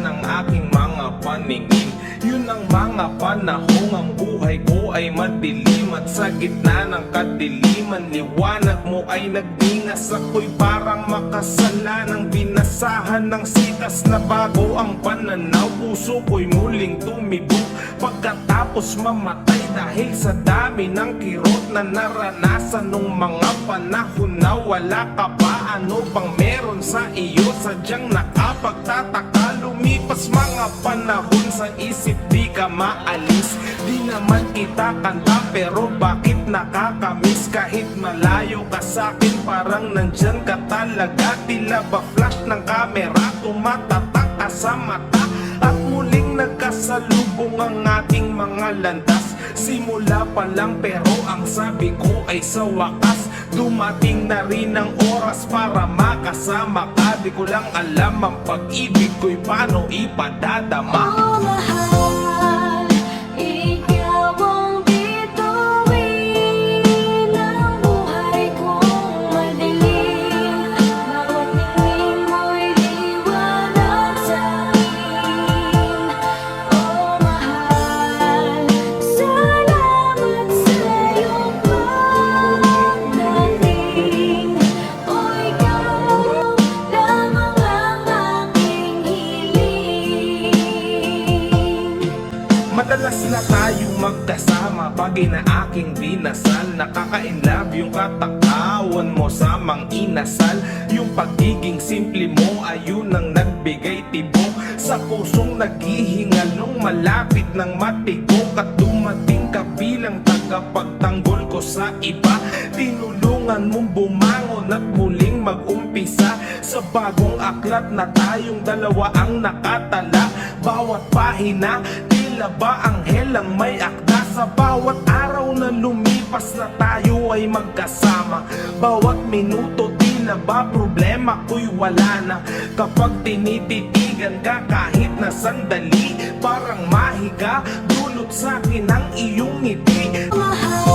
madampian ng aking mga paningin. Yun ang mga panahong ang buhay ko ay madilim At sa gitna ng kadiliman Liwanag mo ay nagdingas Ako'y parang makasala ng binasahan ng sitas na bago ang pananaw. Puso ko'y muling tumibok. Pagkatapos mamatay dahil sa dami ng kirot na naranasan Nung mga panahon na wala ka pa Ano bang meron sa iyo? Sadyang nakapagtataka Lumipas mga panahon sa isip di ka maalis. Di naman kita kanta pero bakit nakakamiss? Kahit malayo ka sa akin parang nandyan ka talaga. Tila ba flash ng kamera tumatatak ka sa mata? At muling nagkasalubong ang ating mga landas. Simula pa lang pero ang sabi ko ay sa wakas Dumating na rin ang oras para makasama ka. Di ko lang alam ang pag-ibig ko'y paano ipadadama. Oh, mahal, magkasama Bagay na aking dinasal Nakaka-inlove yung katakawan mo sa mang inasal. Yung pagiging simple mo Ayun ang nagbigay tibok. Sa pusong naghihinga Nung malapit ng matigok. At dumating ka bilang tagapagtanggol ko sa iba. Tinulungan mong bumangon at muling mag-umpisa. Sa bagong aklat na tayong dalawa ang nakatala. Bawat pahina, tila ba anghel ang may akda Sa bawat araw na lumipas na tayo ay magkasama. Bawat minuto, tila ba problema ko'y wala na. Kapag tinititigan ka kahit na sandali Parang mahiga, dulot sa akin ang iyong ngiti. Mahal,